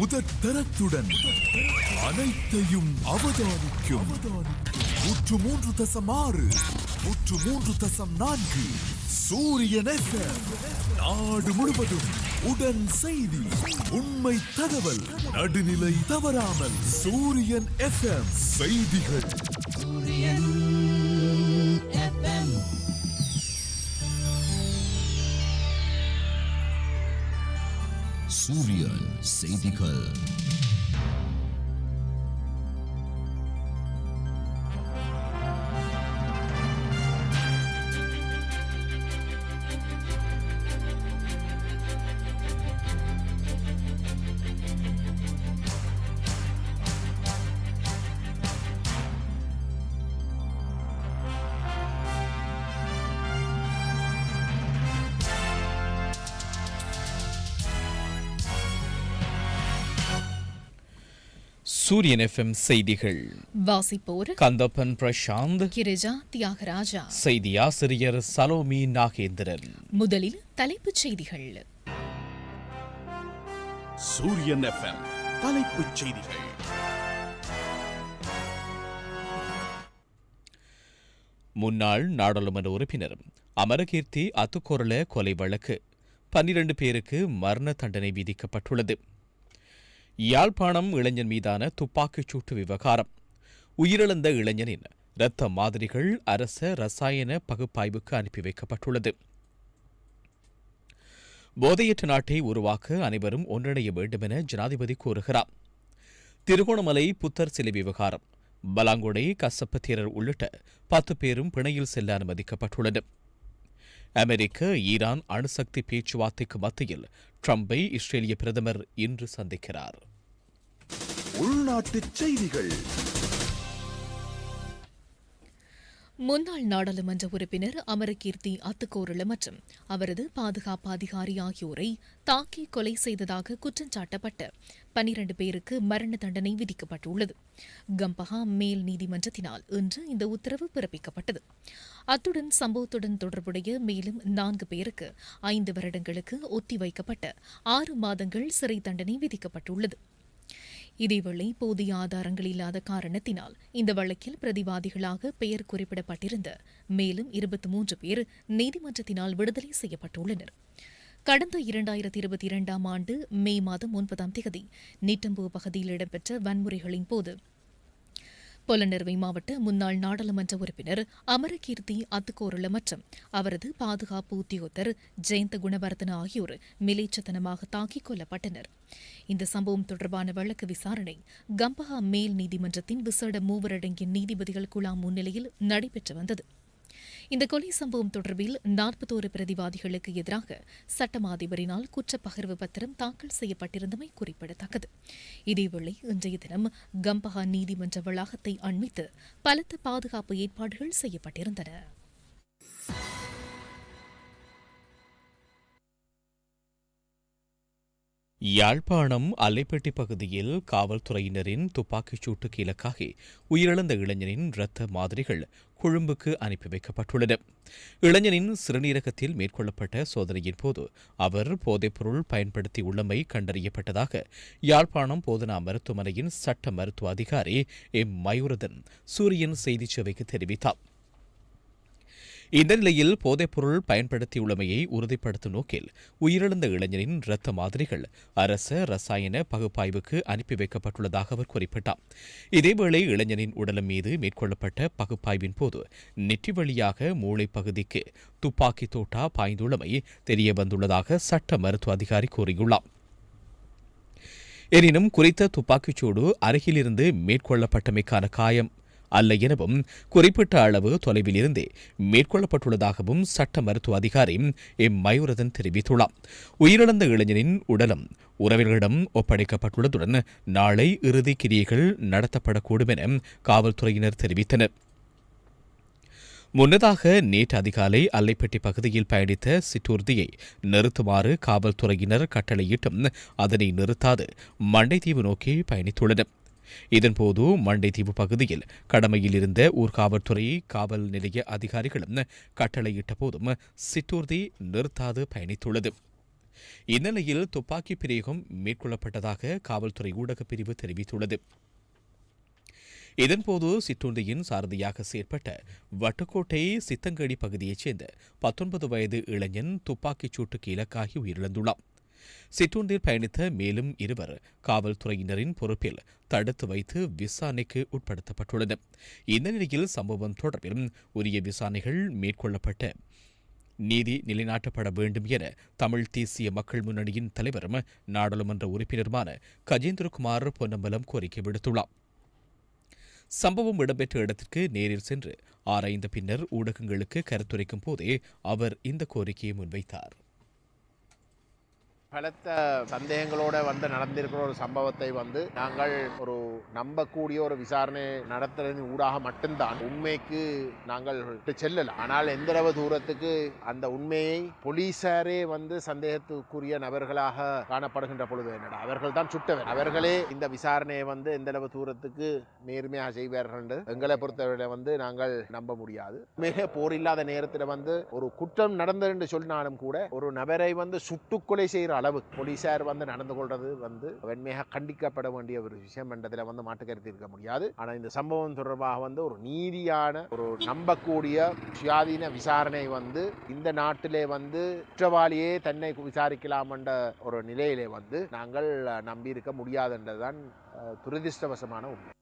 முதற்தரத்துடன் அனைத்தையும் அவதானிக்கும். நூற்று மூன்று தசம் ஆறு நூற்று மூன்று தசம் நான்கு. சூரியன் FM. நாடு முழுவதும் உடன் செய்தி உண்மை தகவல் நடுநிலை தவறாமல் சூரியன் எஃப்எம் செய்திகள். சூரியன் சூரியன் எஃப்எம் செய்திகள். வாசிப்போர் கந்தப்பன் பிரசாந்த். கிரிஜா தியாகராஜா. செய்தி ஆசிரியர் சலோமி நாகேந்திரன். முதலில் தலைப்புச் செய்திகள். சூரியன் எஃப்எம் தலைப்புச் செய்திகள். முன்னாள் நாடாளுமன்ற உறுப்பினர் அமரகீர்த்தி அத்துக்கோரல கொலை வழக்கு. பன்னிரண்டு பேருக்கு மரண தண்டனை விதிக்கப்பட்டுள்ளது. யாழ்ப்பாணம் இளைஞன் மீதான துப்பாக்கிச் சூட்டு விவகாரம். உயிரிழந்த இளைஞனின் இரத்த மாதிரிகள் அரச ரசாயன பகுப்பாய்வுக்கு அனுப்பி வைக்கப்பட்டுள்ளது. போதையற்ற நாட்டை உருவாக்க அனைவரும் ஒன்றிணைய வேண்டும் என ஜனாதிபதி கூறுகிறார். திருகோணமலை புத்தர் சிலை விவகாரம் பலாங்குடை கசப்ப தேரர் உள்ளிட்ட பத்து பேரும் பிணையில் செல்ல அனுமதிக்கப்பட்டுள்ளனர் அமெரிக்க ஈரான் அணுசக்தி பேச்சுவார்த்தைக்கு மத்தியில் ட்ரம்பை இஸ்ரேலிய பிரதமர் இன்று சந்திக்கிறார். உள்நாட்டு செய்திகள். முன்னாள் நாடாளுமன்ற உறுப்பினர் அமரகீர்த்தி அத்துக்கோரள மற்றும் அவரது பாதுகாப்பு அதிகாரி ஆகியோரை தாக்கி கொலை செய்ததாக குற்றம் சாட்டப்பட்ட பனிரண்டு பேருக்கு மரண தண்டனை விதிக்கப்பட்டுள்ளது. கம்பஹா மேல் நீதிமன்றத்தினால் இன்று இந்த உத்தரவு பிறப்பிக்கப்பட்டது. அத்துடன் சம்பவத்துடன் தொடர்புடைய மேலும் நான்கு பேருக்கு ஐந்து வருடங்களுக்கு ஒத்திவைக்கப்பட்ட ஆறு மாதங்கள் சிறை தண்டனை விதிக்கப்பட்டுள்ளது. இதேவேளை போதிய ஆதாரங்கள் இல்லாத காரணத்தினால் இந்த வழக்கில் பிரதிவாதிகளாக பெயர் குறிப்பிடப்பட்டிருந்த மேலும் இருபத்தி மூன்று பேர் நீதிமன்றத்தினால் விடுதலை செய்யப்பட்டுள்ளனர். கடந்த இரண்டாயிரத்தி இருபத்தி இரண்டாம் ஆண்டு மே மாதம் ஒன்பதாம் தேதி நீட்டம்பூ பகுதியில் இடம்பெற்ற வன்முறைகளின் போது பொலனறுவை மாவட்ட முன்னாள் நாடாளுமன்ற உறுப்பினர் அமரகீர்த்தி அத்துக்கோரள மற்றும் அவரது பாதுகாப்பு உத்தியோகத்தர் ஜெயந்த குணவர்தன ஆகியோர் மிலேச்சத்தனமாக தாக்கிக் கொல்லப்பட்டனர். இந்த சம்பவம் தொடர்பான வழக்கு விசாரணை கம்பஹா மேல் நீதிமன்றத்தின் விசேட மூவரடங்கிய நீதிபதிகள் குழாம் முன்னிலையில் நடைபெற்று வந்தது. இந்த கொலை சம்பவம் தொடர்பில் நாற்பத்தோரு பிரதிவாதிகளுக்கு எதிராக சட்டமா அதிபரினால் குற்றப்பகிர்வு பத்திரம் தாக்கல் செய்யப்பட்டிருந்தமை குறிப்பிடத்தக்கது. இதேவேளை இன்றைய தினம் கம்பஹா நீதிமன்ற வளாகத்தை அண்மித்து பலத்த பாதுகாப்பு ஏற்பாடுகள் செய்யப்பட்டிருந்தன. யாழ்ப்பாணம் அல்லைப்பட்டி பகுதியில் காவல்துறையினரின் துப்பாக்கிச் சூட்டுக்கு இலக்காகி உயிரிழந்த இளைஞனின் இரத்த மாதிரிகள் கொழும்புக்கு அனுப்பி வைக்கப்பட்டுள்ளன. இளைஞனின் சிறுநீரகத்தில் மேற்கொள்ளப்பட்ட சோதனையின் போது அவர் போதைப்பொருள் பயன்படுத்தி உள்ளமை கண்டறியப்பட்டதாக யாழ்ப்பாணம் போதனா மருத்துவமனையின் சட்ட மருத்துவ அதிகாரி எம். மயூரதன் சூரியன் செய்திச் சேவைக்கு தெரிவித்தார். இந்த நிலையில் போதைப்பொருள் பயன்படுத்தியுள்ளமையை உறுதிப்படுத்தும் நோக்கில் உயிரிழந்த இளைஞரின் இரத்த மாதிரிகள் அரச ரசாயன பகுப்பாய்வுக்கு அனுப்பி வைக்கப்பட்டுள்ளதாக அவர் குறிப்பிட்டார். இதேவேளை இளைஞனின் உடலம் மீது மேற்கொள்ளப்பட்ட பகுப்பாய்வின் போது நெற்றி வழியாக மூளை பகுதிக்கு துப்பாக்கி தோட்டா பாய்ந்துள்ளமை தெரிய வந்துள்ளதாக சட்ட மருத்துவ அதிகாரி கூறியுள்ளார். எனினும் குறித்த துப்பாக்கிச்சூடு அருகிலிருந்து மேற்கொள்ளப்பட்டமைக்கான காயம் அல்ல எனவும் குறிப்பிட்ட அளவு தொலைவில் இருந்தே மேற்கொள்ளப்பட்டுள்ளதாகவும் சட்ட மருத்துவ அதிகாரி எம். மயூரதன் தெரிவித்துள்ளார். உயிரிழந்த இளைஞனின் உடலம் உறவினர்களிடம் ஒப்படைக்கப்பட்டுள்ளதுடன் நாளை இறுதி கிரியைகள் நடத்தப்படக்கூடும் என காவல்துறையினர் தெரிவித்தனர். முன்னதாக நேற்று அதிகாலை அல்லைப்பட்டி பகுதியில் பயணித்த சிற்றூர்தியை நிறுத்துமாறு காவல்துறையினர் கட்டளையிட்டும் அதனை நிறுத்தாது மண்டைத்தீவு நோக்கி பயணித்துள்ளனர். இதன்போது மண்டைத்தீவு பகுதியில் கடமையில் இருந்த ஊர்காவல்துறை காவல் நிலைய அதிகாரிகளும் கட்டளையிட்ட போதும் சிற்றூர்தி நிறுத்தாது பயணித்துள்ளது. இந்நிலையில் துப்பாக்கி பிரயோகம் மேற்கொள்ளப்பட்டதாக காவல்துறை ஊடகப் பிரிவு தெரிவித்துள்ளது. இதன்போது சிற்றுண்டியின் சாரதியாக செயற்பட்ட வட்டுக்கோட்டை சித்தங்கடி பகுதியைச் சேர்ந்த பத்தொன்பது வயது இளைஞன் துப்பாக்கிச் சூட்டுக்கு இலக்காகி உயிரிழந்துள்ளான். சிற்றுண்டில் பயணித்த மேலும் இருவர் காவல்துறையினரின் பொறுப்பில் தடுத்து வைத்து விசாரணைக்கு உட்படுத்தப்பட்டுள்ளனர் இந்த நிலையில் சம்பவம் தொடர்பில் உரிய விசாரணைகள் மேற்கொள்ளப்பட்ட நீதி நிலைநாட்டப்பட வேண்டும் என தமிழ் தேசிய மக்கள் முன்னணியின் தலைவரும் நாடாளுமன்ற உறுப்பினருமான கஜேந்திரகுமார் பொன்னம்பலம் கோரிக்கை விடுத்துள்ளார். சம்பவம் இடம்பெற்ற இடத்திற்கு நேரில் சென்று ஆராய்ந்த பின்னர் ஊடகங்களுக்கு கருத்துரைக்கும் போதே அவர் இந்த கோரிக்கையை முன்வைத்தார். பலத்த சந்தேகங்களோட வந்து நடந்திருக்கிற ஒரு சம்பவத்தை வந்து நாங்கள் ஒரு நம்பக்கூடிய ஒரு விசாரணை நடத்துறதின் ஊடாக மட்டும்தான். உண்மைக்கு நாங்கள் செல்லலாம் ஆனால் எந்தளவு தூரத்துக்கு அந்த உண்மையை போலீசாரே வந்து சந்தேகத்துக்குரிய நபர்களாக காணப்படுகின்ற பொழுது என்னடா அவர்கள் தான் சுட்டவர். அவர்களே இந்த விசாரணையை வந்து எந்தளவு தூரத்துக்கு நேர்மையாக செய்வார்கள் என்று எங்களை பொறுத்தவரை வந்து நாங்கள் நம்ப முடியாது. மிக போர் இல்லாத நேரத்தில் வந்து ஒரு குற்றம் நடந்தது என்று சொன்னாலும் கூட ஒரு நபரை வந்து சுட்டுக்கொலை செய்கிறார். அளவு போலீசார் வந்து நடந்து கொள்வது வந்து வெண்மையாக கண்டிக்கப்பட வேண்டிய ஒரு விஷயம் என்றதில் வந்து மாட்டுக்கருத்து இருக்க முடியாது. ஆனால் இந்த சம்பவம் தொடர்பாக வந்து ஒரு நீதியான ஒரு நம்பக்கூடிய சுயாதீன விசாரணை வந்து இந்த நாட்டிலே வந்து குற்றவாளியே தன்னை விசாரிக்கலாம் என்ற ஒரு நிலையிலே வந்து நாங்கள் நம்பியிருக்க முடியாது துரதிருஷ்டவசமான உண்மை.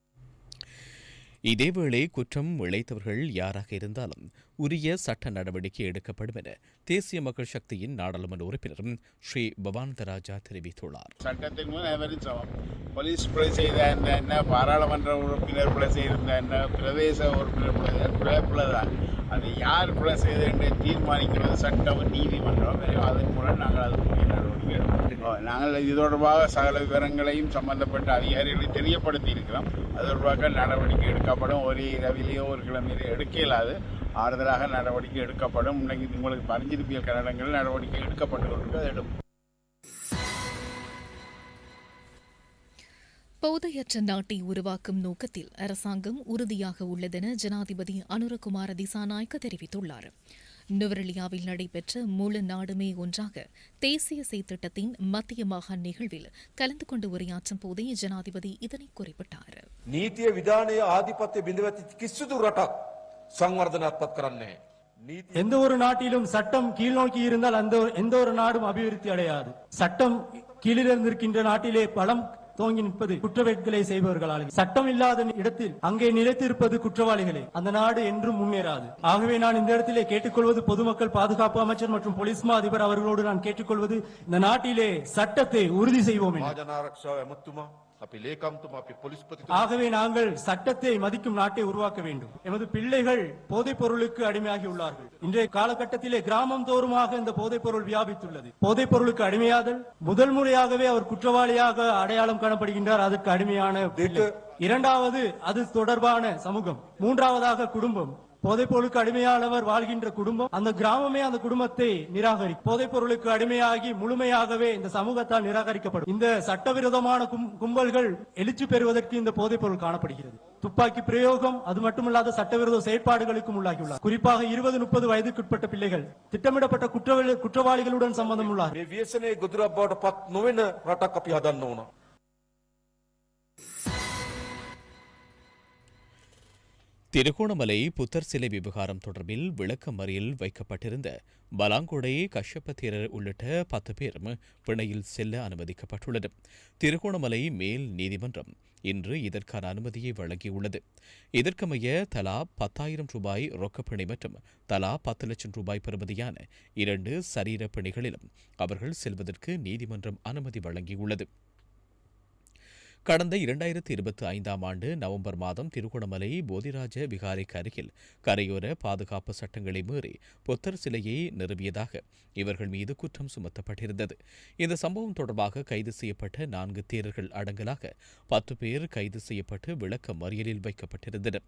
இதேவேளை குற்றம் இழைத்தவர்கள் யாராக இருந்தாலும் உரிய சட்ட நடவடிக்கை எடுக்கப்படும் என தேசிய மக்கள் சக்தியின் நாடாளுமன்ற உறுப்பினரும் ஸ்ரீ பவானந்தராஜா தெரிவித்துள்ளார். சட்டத்தின் முன் அனைவரும் சமம் போலீஸ் பிழை செய்த என்ன என்ன பாராளுமன்ற உறுப்பினர் பிழை செய்திருந்த என்ன பிரதேச உறுப்பினர் பிழை தான் அது யார் பிழை செய்த என்று தீர்மானிக்கிறது சட்டம் நீதிமன்றம். அதன் மூலம் நாங்கள் அது நாங்கள் இது தொடர்பாக சகல விவரங்களையும் சம்பந்தப்பட்ட அதிகாரிகளை தெரியப்படுத்தி இருக்கிறோம் அது தொடர்பாக நடவடிக்கை எடுக்கப்படும். ஒரே இரவிலேயோ ஒரு கிழமையிலேயோ எடுக்க இயலாது ஆறுதலாக நடவடிக்கை எடுக்கப்படும். இன்னைக்கு உங்களுக்கு பரிஞ்சிருப்பியல் கன்னடங்களில் நடவடிக்கை எடுக்கப்பட்டு கொண்டு எடுக்கும். போதையற்ற நாட்டை உருவாக்கும் நோக்கத்தில் அரசாங்கம் உறுதியாக உள்ளதென ஜனாதிபதி அனுரகுமார திசாநாயக்க தெரிவித்துள்ளார். நுவரெலியாவில் நடைபெற்ற முழு நாடுமே ஒன்றாக தேசிய செய்திட்டத்தின் மத்திய மாகாண நிகழ்வில் கலந்து கொண்டு உரையாற்றும் போதே ஜனாதிபதி இதனை குறிப்பிட்டார். நீத்திய விதானய ஆதிபத்திய பிந்துவத்தி கிசுது சங்வர்தனாத்மக் கரன்னே எந்த ஒரு நாட்டிலும் சட்டம் கீழ் நோக்கி இருந்தால் அந்த எந்த ஒரு நாடும் அபிவிருத்தி அடையாது. சட்டம் கீழிருந்திருக்கின்ற நாட்டிலே பலம் தோங்கி நிற்பது குற்றவேட்களை செய்பவர்களால். சட்டம் இல்லாத இடத்தில் அங்கே நிலைத்திருப்பது குற்றவாளிகளே. அந்த நாடு என்றும் முன்னேறாது. ஆகவே நான் இந்த இடத்திலே கேட்டுக்கொள்வது பொதுமக்கள் பாதுகாப்பு அமைச்சர் மற்றும் போலீஸ் மா அதிபர் அவர்களோடு நான் கேட்டுக்கொள்வது இந்த நாட்டிலே சட்டத்தை உறுதி செய்வோம் ஆகவே நாங்கள் சட்டத்தை மதிக்கும் நாட்டை உருவாக்க வேண்டும். எமது பிள்ளைகள் போதைப் பொருளுக்கு அடிமையாகி உள்ளார்கள். இன்றைய காலகட்டத்திலே கிராமம் தோறுமாக இந்த போதைப் பொருள் வியாபித்துள்ளது. போதைப் பொருளுக்கு அடிமையாதல் முதல் முறையாகவே அவர் குற்றவாளியாக அடையாளம் காணப்படுகின்றார். அதற்கு அடிமையான இரண்டாவது அது தொடர்பான சமூகம். மூன்றாவதாக குடும்பம். போதைப் பொருளுக்கு அடிமையானவர் வாழ்கின்ற குடும்பம் அந்த கிராமமே அந்த குடும்பத்தை நிராகரிக்கும். போதைப் பொருளுக்கு அடிமையாகி முழுமையாகவே இந்த சமூகத்தால் நிராகரிக்கப்படும். இந்த சட்டவிரோதமான கும்பல்கள் எழுச்சி பெறுவதற்கு இந்த போதைப் பொருள் காணப்படுகிறது. துப்பாக்கி பிரயோகம் அது மட்டுமல்லாத சட்டவிரோத செயற்பாடுகளுக்கும் உள்ளாகியுள்ளார். குறிப்பாக இருபது முப்பது வயதுக்குட்பட்ட பிள்ளைகள் திட்டமிடப்பட்ட குற்றவாளி குற்றவாளிகளுடன் சம்பந்தம் உள்ளார் திருகோணமலை புத்தர் சிலை விவகாரம் தொடர்பில் விளக்கமறியல் வைக்கப்பட்டிருந்த பலாங்கொடை கஷ்யப்ப தேரர் உள்ளிட்ட பத்து பேரும் பிணையில் செல்ல அனுமதிக்கப்பட்டுள்ளது. திருகோணமலை மேல் நீதிமன்றம் இன்று இதற்கான அனுமதியை வழங்கியுள்ளது. இதற்கமைய தலா பத்தாயிரம் ரூபாய் ரொக்கப்பிணை மற்றும் தலா பத்து லட்சம் ரூபாய் பெறுமதியான இரண்டு சரீர பிணைகளிலும் அவர்கள் செல்வதற்கு நீதிமன்றம் அனுமதி வழங்கியுள்ளது. கடந்த இரண்டாயிரத்தி இருபத்தி ஐந்தாம் ஆண்டு நவம்பர் மாதம் திருகோணமலை போதிராஜ விகாரைக்கு அருகில் கரையோர பாதுகாப்பு சட்டங்களை மீறி புத்தர் சிலையை நிறுவியதாக இவர்கள் மீது குற்றம் சுமத்தப்பட்டிருந்தது. இந்த சம்பவம் தொடர்பாக கைது செய்யப்பட்ட நான்கு தேரர்கள் அடங்கலாக பத்து பேர் கைது செய்யப்பட்டு விளக்க மறியலில் வைக்கப்பட்டிருந்தனர்.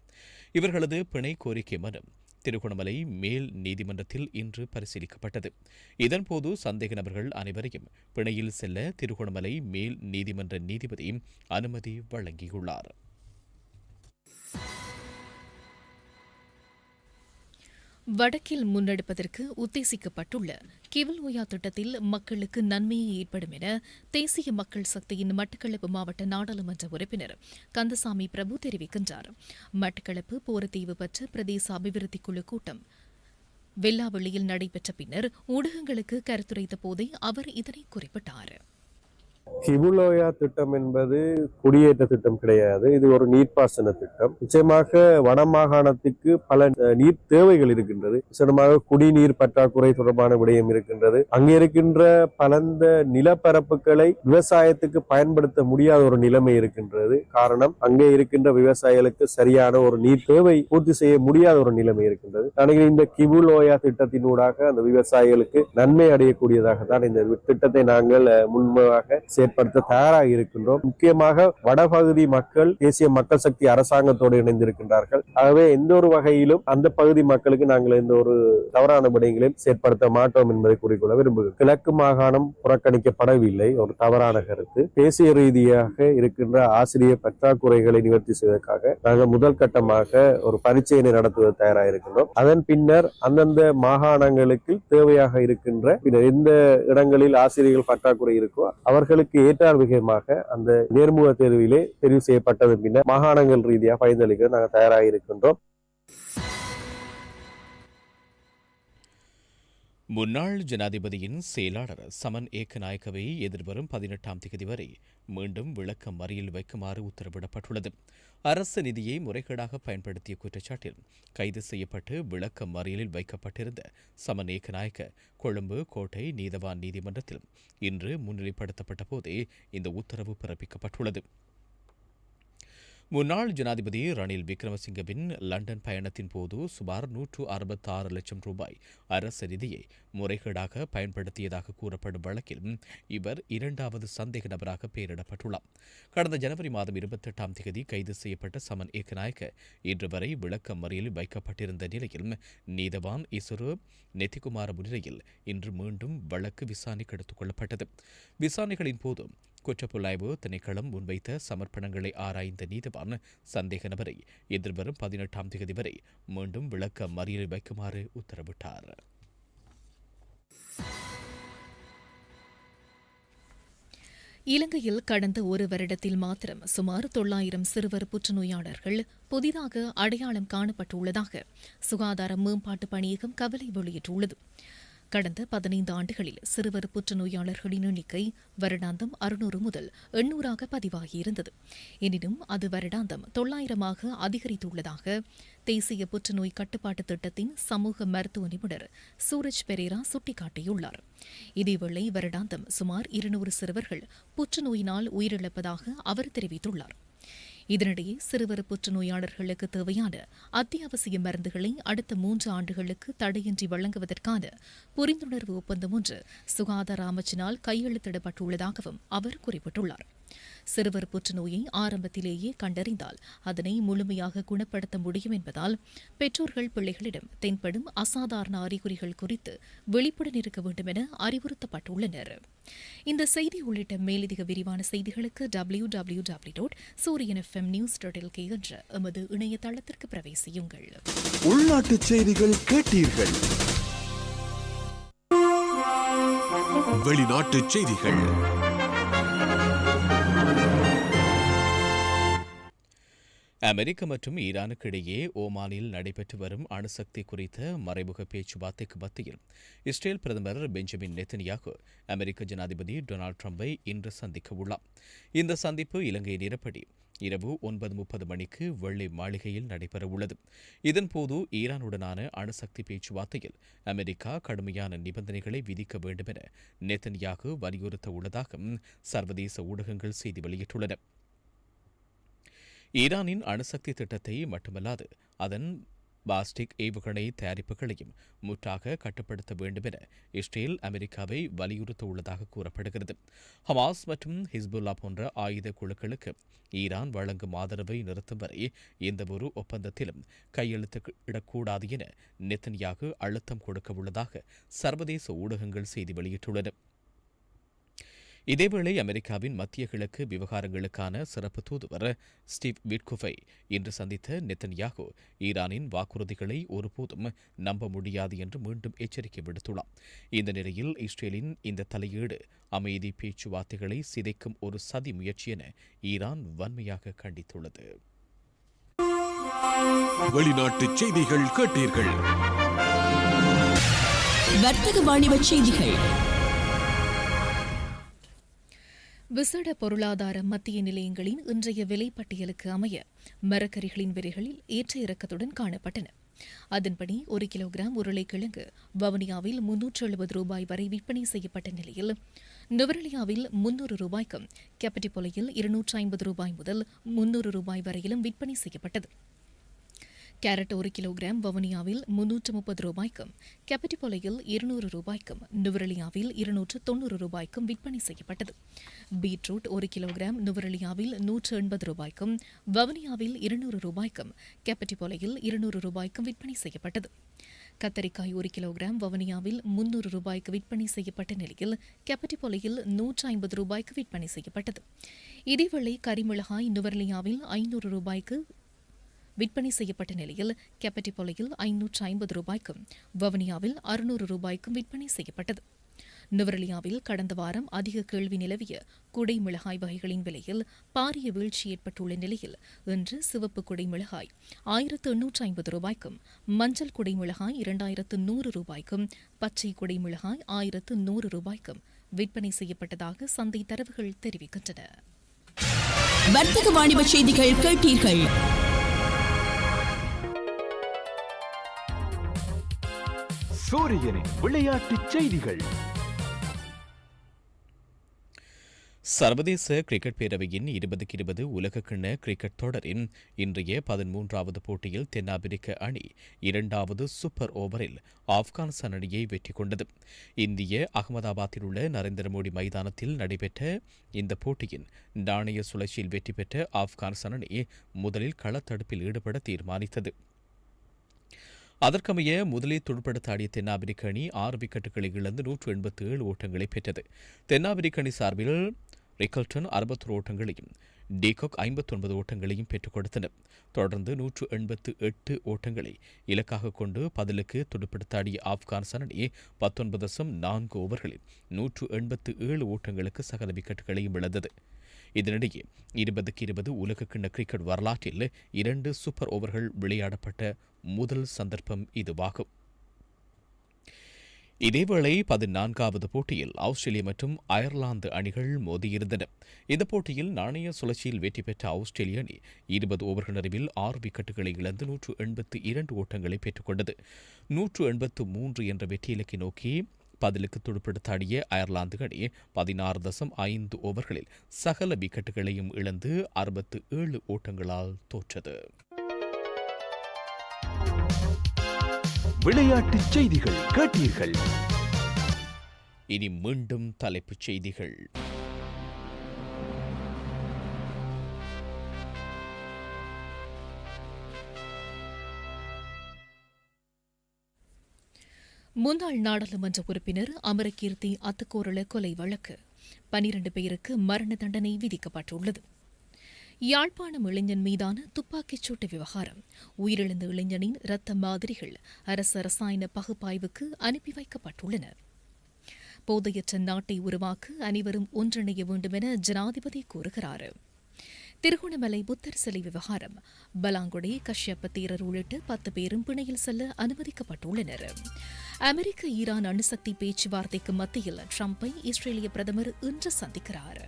இவர்களது பிணை கோரிக்கை மனு திருகோணமலை மேல் நீதிமன்றத்தில் இன்று பரிசீலிக்கப்பட்டது. இதன்போது சந்தேக நபர்கள் அனைவரையும் பிணையில் செல்ல திருகோணமலை மேல் நீதிமன்ற நீதிபதி அனுமதி வழங்கியுள்ளார். வடக்கில் முன்னெடுப்பதற்கு உத்தேசிக்கப்பட்டுள்ள கிவல்ஓயா திட்டத்தில் மக்களுக்கு நன்மையே ஏற்படும் என தேசிய மக்கள் சக்தியின் மட்டக்களப்பு மாவட்ட நாடாளுமன்ற உறுப்பினர் கந்தசாமி பிரபு தெரிவிக்கின்றார். மட்டக்களப்பு போரத்தீவு பற்ற பிரதேச அபிவிருத்தி குழு கூட்டம் வெல்லாவெளியில் நடைபெற்ற பின்னர் ஊடகங்களுக்கு கருத்துரைத்த போதே அவர் இதனை குறிப்பிட்டார். கிபுலோயா திட்டம் என்பது குடியேற்ற திட்டம் கிடையாது. இது ஒரு நீர்ப்பாசன திட்டம். நிச்சயமாக வடமாகாணத்துக்கு பல நீர் தேவைகள் இருக்கின்றது. நிச்சயமாக குடிநீர் பற்றாக்குறை தொடர்பான விடயம் இருக்கின்றது. அங்கே இருக்கின்ற பலந்த நிலப்பரப்புகளை விவசாயத்துக்கு பயன்படுத்த முடியாத ஒரு நிலைமை இருக்கின்றது. காரணம் அங்கே இருக்கின்ற விவசாயிகளுக்கு சரியான ஒரு நீர் தேவை பூர்த்தி செய்ய முடியாத ஒரு நிலைமை இருக்கின்றது. நினைக்கிறேன் இந்த கிபுலோயா திட்டத்தினூடாக அந்த விவசாயிகளுக்கு நன்மை அடையக்கூடியதாக தான் இந்த திட்டத்தை நாங்கள் முன்பாக செயற்படுத்த தயாராக இருக்கின்றோம். முக்கியமாக வடபகுதி மக்கள் தேசிய மக்கள் சக்தி அரசாங்கத்தோடு இணைந்திருக்கின்றார்கள். ஆகவே எந்த ஒரு வகையிலும் அந்த பகுதி மக்களுக்கு நாங்கள் எந்த ஒரு தவறான விடயங்களையும் செயற்படுத்த மாட்டோம் என்பதை கூறிக்கொள்ள விரும்புகிறோம். கிழக்கு மாகாணம் புறக்கணிக்கப்படவில்லை ஒரு தவறான கருத்து. தேசிய ரீதியாக இருக்கின்ற ஆசிரியர் பற்றாக்குறைகளை நிவர்த்தி செய்வதற்காக நாங்கள் முதல் கட்டமாக ஒரு பரிச்சயனை நடத்துவது தயாராக இருக்கின்றோம். அதன் பின்னர் அந்தந்த மாகாணங்களுக்கு தேவையாக இருக்கின்ற எந்த இடங்களில் ஆசிரியர்கள் பற்றாக்குறை இருக்கோ அவர்களுக்கு ஏற்றார் விகிதமாக அந்த நேர்முக தேர்விலே தெரிவு செய்யப்பட்டதன் பின்னர் மாகாணங்கள் ரீதியாக பயந்தளிக்க நாங்கள் தயாராக இருக்கின்றோம். முன்னாள் ஜனாதிபதியின் செயலாளர் சமன் ஏக்கநாயக்கவை எதிர்வரும் பதினெட்டாம் தேதி வரை மீண்டும் விளக்க மறியல் வைக்குமாறு உத்தரவிடப்பட்டுள்ளது. அரசு நிதியை முறைகேடாக பயன்படுத்திய குற்றச்சாட்டில் கைது செய்யப்பட்டு விளக்க மறியலில் வைக்கப்பட்டிருந்த சமன் ஏக்கநாயக்க கொழும்பு கோட்டை நீதவான் நீதிமன்றத்தில் இன்று முன்னிலைப்படுத்தப்பட்ட போதே இந்த உத்தரவு பிறப்பிக்கப்பட்டுள்ளது. முன்னாள் ஜனாதிபதி ரணில் விக்ரமசிங்கவின் லண்டன் பயணத்தின் போது சுமார் நூற்று அறுபத்தாறு லட்சம் ரூபாய் அரசு நிதியை முறைகேடாக பயன்படுத்தியதாக கூறப்படும் வழக்கில் இவர் இரண்டாவது சந்தேக நபராக பெயரிடப்பட்டுள்ளார். கடந்த ஜனவரி மாதம் இருபத்தெட்டாம் தேதி கைது செய்யப்பட்ட சமன் ஏக்கநாயக்க இன்று வரை விளக்க மறியலில் வைக்கப்பட்டிருந்த நிலையில் நீதவான் இசுரு நெத்திகுமார முன்னிலையில் இன்று மீண்டும் வழக்கு விசாரணைக்கு எடுத்துக் கொள்ளப்பட்டது. விசாரணைகளின் போது குற்றப்புலனாய்வு திணைக்களம் முன்வைத்த சமர்ப்பணங்களை ஆராய்ந்த நீதிவான் சந்தேக நபரை எதிர்வரும் பதினெட்டாம் தேதி வரை மீண்டும் விளக்க மறியலில் வைக்குமாறு உத்தரவிட்டார். இலங்கையில் கடந்த ஒரு வருடத்தில் மாத்திரம் சுமார் தொள்ளாயிரம் சிறுவர் புற்றுநோயாளர்கள் புதிதாக அடையாளம் காணப்பட்டுள்ளதாக சுகாதார மேம்பாட்டு பணியகம் கவலை வெளியிட்டுள்ளது. கடந்த பதினைந்து ஆண்டுகளில் சிறுவர் புற்றுநோயாளர்களின் எண்ணிக்கை வருடாந்தம் அறுநூறு முதல் எண்ணூறாக பதிவாகியிருந்தது எனினும் அது வருடாந்தம் தொள்ளாயிரமாக அதிகரித்துள்ளதாக தேசிய புற்றுநோய் கட்டுப்பாட்டு திட்டத்தின் சமூக மருத்துவ நிபுணர் சூரஜ் பெரேரா சுட்டிக்காட்டியுள்ளார். இதேவேளை வருடாந்தம் சுமார் இருநூறு சிறுவர்கள் புற்றுநோயினால் உயிரிழப்பதாக அவர் தெரிவித்துள்ளார். இதனிடையே சிறுவர் புற்றுநோயாளர்களுக்கு தேவையான அத்தியாவசிய மருந்துகளை அடுத்த மூன்று ஆண்டுகளுக்கு தடையின்றி வழங்குவதற்கான புரிந்துணர்வு ஒப்பந்தம் ஒன்று சுகாதார அமைச்சினால் கையெழுத்திடப்பட்டுள்ளதாகவும் அவர் குறிப்பிட்டுள்ளார். சிறுவர் புற்றுநோயை ஆரம்பத்திலேயே கண்டறிந்தால் அதனை முழுமையாக குணப்படுத்த முடியும் என்பதால் பெற்றோர்கள் பிள்ளைகளிடம் தென்படும் அசாதாரண அறிகுறிகள் குறித்து விழிப்புடன் இருக்க வேண்டும் என அறிவுறுத்தப்பட்டுள்ளனர். இந்த செய்தி உள்ளிட்ட மேலதிக விரிவான செய்திகளுக்கு W W W dot Sooriyan FM news dot என்ற எமது இணையதளத்திற்கு பிரவேசியுங்கள். உள்நாட்டு செய்திகள் கேட்டீர்கள். வெளிநாட்டு செய்திகள். அமெரிக்க மற்றும் ஈரானுக்கு இடையே ஓமானில் நடைபெற்று வரும் அணுசக்தி குறித்த மறைமுக பேச்சுவார்த்தைக்கு மத்தியில் இஸ்ரேல் பிரதமர் பெஞ்சமின் நெத்தனியாகு அமெரிக்க ஜனாதிபதி டொனால்டு ட்ரம்பை இன்று சந்திக்க உள்ளார். இந்த சந்திப்பு இலங்கை நிறப்படி இரவு ஒன்பது முப்பது மணிக்கு வெள்ளை மாளிகையில் நடைபெறவுள்ளது இதன்போது ஈரானுடனான அணுசக்தி பேச்சுவார்த்தையில் அமெரிக்கா கடுமையான நிபந்தனைகளை விதிக்க வேண்டும் என வலியுறுத்த உள்ளதாக சர்வதேச ஊடகங்கள் செய்தி வெளியிட்டுள்ளன. ஈரானின் அணுசக்தி திட்டத்தை மட்டுமல்லாது அதன் பாஸ்டிக் ஏவுகணை தயாரிப்புகளையும் முற்றாக கட்டுப்படுத்த வேண்டும் என இஸ்ரேல் அமெரிக்காவை வலியுறுத்த உள்ளதாக கூறப்படுகிறது. ஹமாஸ் மற்றும் ஹிஸ்புல்லா போன்ற ஆயுத குழுக்களுக்கு ஈரான் வழங்கும் ஆதரவை நிறுத்தும் வரை எந்தவொரு ஒப்பந்தத்திலும் கையெழுத்திடக்கூடாது என நெத்தன்யாகு அழுத்தம் கொடுக்க உள்ளதாக சர்வதேச ஊடகங்கள் செய்தி வெளியிட்டுள்ளன. இதேவேளை அமெரிக்காவின் மத்திய கிழக்கு விவகாரங்களுக்கான சிறப்பு தூதுவர் ஸ்டீவ் விட்குஃபை இன்று சந்தித்த நெத்தன்யாகு ஈரானின் வாக்குறுதிகளை ஒருபோதும் நம்ப முடியாது என்று மீண்டும் எச்சரிக்கை விடுத்துள்ளார். இந்த நிலையில் இஸ்ரேலின் இந்த தலையீடு அமைதி பேச்சுவார்த்தைகளை சிதைக்கும் ஒரு சதி முயற்சி என ஈரான் வன்மையாக கண்டித்துள்ளது. வெளிநாட்டு செய்திகள் கேட்டீர்கள். வர்த்தக வாணிப செய்திகள். விசேட பொருளாதார மத்திய நிலையங்களின் இன்றைய விலைப்பட்டியலுக்கு அமைய மரக்கறிகளின் விலைகளில் ஏற்ற இறக்கத்துடன் காணப்பட்டன. அதன்படி ஒரு கிலோகிராம் உருளைக்கிழங்கு வவுனியாவில் முன்னூற்று எழுபது ரூபாய் வரை விற்பனை செய்யப்பட்ட நிலையில் நுவரெலியாவில் முன்னூறு ரூபாய்க்கும் கேப்பட்டிப்பொலையில் இருநூற்று ஐம்பது ரூபாய் முதல் முன்னூறு ரூபாய் வரையிலும் விற்பனை செய்யப்பட்டது. கேரட் ஒரு கிலோகிராம் வவுனியாவில் முன்னூற்று முப்பது ரூபாய்க்கும் கேப்பட்டிப்பொலையில் இருநூறு ரூபாய்க்கும் நுவரெலியாவில் இருநூற்று தொன்னூறு ரூபாய்க்கும் விற்பனை செய்யப்பட்டது. பீட்ரூட் ஒரு கிலோகிராம் நுவரெலியாவில் நூற்று எண்பது ரூபாய்க்கும் வவுனியாவில் இருநூறு ரூபாய்க்கும் கெப்பட்டிபொலையில் இருநூறு ரூபாய்க்கும் விற்பனை செய்யப்பட்டது. கத்தரிக்காய் ஒரு கிலோகிராம் வவுனியாவில் முன்னூறு ரூபாய்க்கு விற்பனை செய்யப்பட்ட நிலையில் கேப்பட்டிப்பொலையில் நூற்று ஐம்பது ரூபாய்க்கு விற்பனை செய்யப்பட்டது. இதேவேளை கரிமிளகாய் நுவர்லியாவில் ஐநூறு ரூபாய்க்கு விற்பனை செய்யப்பட்ட நிலையில் கேப்பட்டிப்பொலையில் ஐநூற்று ஐம்பது ரூபாய்க்கும் வவுனியாவில் அறுநூறு ரூபாய்க்கும் விற்பனை செய்யப்பட்டது. நுவரெலியாவில் கடந்த வாரம் அதிக கேள்வி நிலவிய குடை மிளகாய் வகைகளின் விலையில் பாரிய வீழ்ச்சி ஏற்பட்டுள்ள நிலையில் இன்று சிவப்பு குடை மிளகாய் ஆயிரத்து எண்ணூற்று ஐம்பது ரூபாய்க்கும் மஞ்சள் குடை மிளகாய் இரண்டாயிரத்து நூறு ரூபாய்க்கும் பச்சை குடை மிளகாய் ஆயிரத்து நூறு ரூபாய்க்கும் விற்பனை செய்யப்பட்டதாக சந்தை தரவுகள் தெரிவிக்கின்றன. வர்த்தக வாணிப செய்திகள் கேட்டீர்கள். சூரியனின் விளையாட்டுச் செய்திகள். சர்வதேச கிரிக்கெட் பேரவையின் இருபதுக்கு இருபது உலகக்கிண்ண கிரிக்கெட் தொடரின் இன்றைய பதிமூன்றாவது போட்டியில் தென்னாப்பிரிக்க அணி இரண்டாவது சூப்பர் ஓவரில் ஆப்கானிஸ்தான் அணியை வெற்றி கொண்டது. இந்திய அகமதாபாத்தில் உள்ள நரேந்திர மோடி மைதானத்தில் நடைபெற்ற இந்த போட்டியின் நாணய சுழற்சியில் வெற்றி பெற்ற ஆப்கானிஸ்தான் அணி முதலில் களத்தடுப்பில் ஈடுபட தீர்மானித்தது. அதற்கமைய முதலில் துடுப்படுத்த ஆடிய தென்னாப்பிரிக்க அணி ஆறு விக்கெட்டுகளை இழந்து நூற்று எண்பத்தி ஏழு ஓட்டங்களை பெற்றது. தென்னாப்பிரிக்க அணி சார்பில் ரிக்கல்டன் அறுபத்தொரு ஓட்டங்களையும் டீகாக் ஐம்பத்தொன்பது ஓட்டங்களையும் பெற்றுக் கொடுத்தனர் தொடர்ந்து நூற்று எண்பத்து எட்டு ஓட்டங்களை இலக்காக கொண்டு பதிலுக்கு துடுப்படுத்தாடிய ஆப்கானிஸ்தான் அணி பத்தொன்பது தசம் நான்கு ஓவர்களில் நூற்று எண்பத்து ஏழு ஓட்டங்களுக்கு சகல விக்கெட்டுகளையும் இழந்தது. இதனிடையே இருபதுக்கு இருபது உலகக்கிண்ண கிரிக்கெட் வரலாற்றில் இரண்டு சூப்பர் ஓவர்கள் விளையாடப்பட்ட முதல் சந்தர்ப்பம் இதுவாகும். இதேவேளை பதினான்காவது போட்டியில் ஆஸ்திரேலியா மற்றும் அயர்லாந்து அணிகள் மோதியிருந்தன. இந்த போட்டியில் நாணய சுழற்சியில் வெற்றி பெற்ற ஆஸ்திரேலிய அணி இருபது ஓவர்கள் நிறைவில் ஆறு விக்கெட்டுகளை இழந்து நூற்று எண்பத்து இரண்டு ஓட்டங்களை பெற்றுக்கொண்டது நூற்று எண்பத்து மூன்று என்ற வெற்றி இலக்கை நோக்கி பதிலுக்கு துடுப்படுத்தாடிய அயர்லாந்து அணி பதினாறு தசம் ஐந்து ஓவர்களில் சகல விக்கெட்டுகளையும் இழந்து அறுபத்து ஏழு ஓட்டங்களால் தோற்றது. விளையாட்டுச் செய்திகள் கேட்டீர்கள். இனி மீண்டும் தலைப்புச் செய்திகள். முன்னாள் நாடாளுமன்ற உறுப்பினர் அமரகீர்த்தி அத்துக்கோரள கொலை வழக்கு. பனிரண்டு பேருக்கு மரண தண்டனை விதிக்கப்பட்டுள்ளது. யாழ்ப்பாணம் இளைஞன் மீதான துப்பாக்கிச் சூட்டு விவகாரம். உயிரிழந்த இளைஞனின் இரத்த மாதிரிகள் அரசு ரசாயன பகுப்பாய்வுக்கு அனுப்பி வைக்கப்பட்டுள்ளன. போதையற்ற நாட்டை உருவாக்க அனைவரும் ஒன்றிணைய வேண்டுமென ஜனாதிபதி கூறுகிறாா் திருகோணமலை புத்தர் சிலை விவகாரம். பலாங்குடி கஷ்யப்ப தீரர் உள்ளிட்ட பத்து பேரும் பிணையில் செல்ல அனுமதிக்கப்பட்டுள்ளனர். அமெரிக்க ஈரான் அணுசக்தி பேச்சுவார்த்தைக்கு மத்தியில் ட்ரம்பை இஸ்ரேலிய பிரதமர் இன்று சந்திக்கிறார்.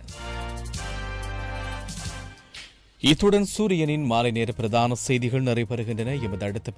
இத்துடன் சூரியனின் மாலை நேர பிரதான செய்திகள் நிறைவருகின்றன எமது அடுத்த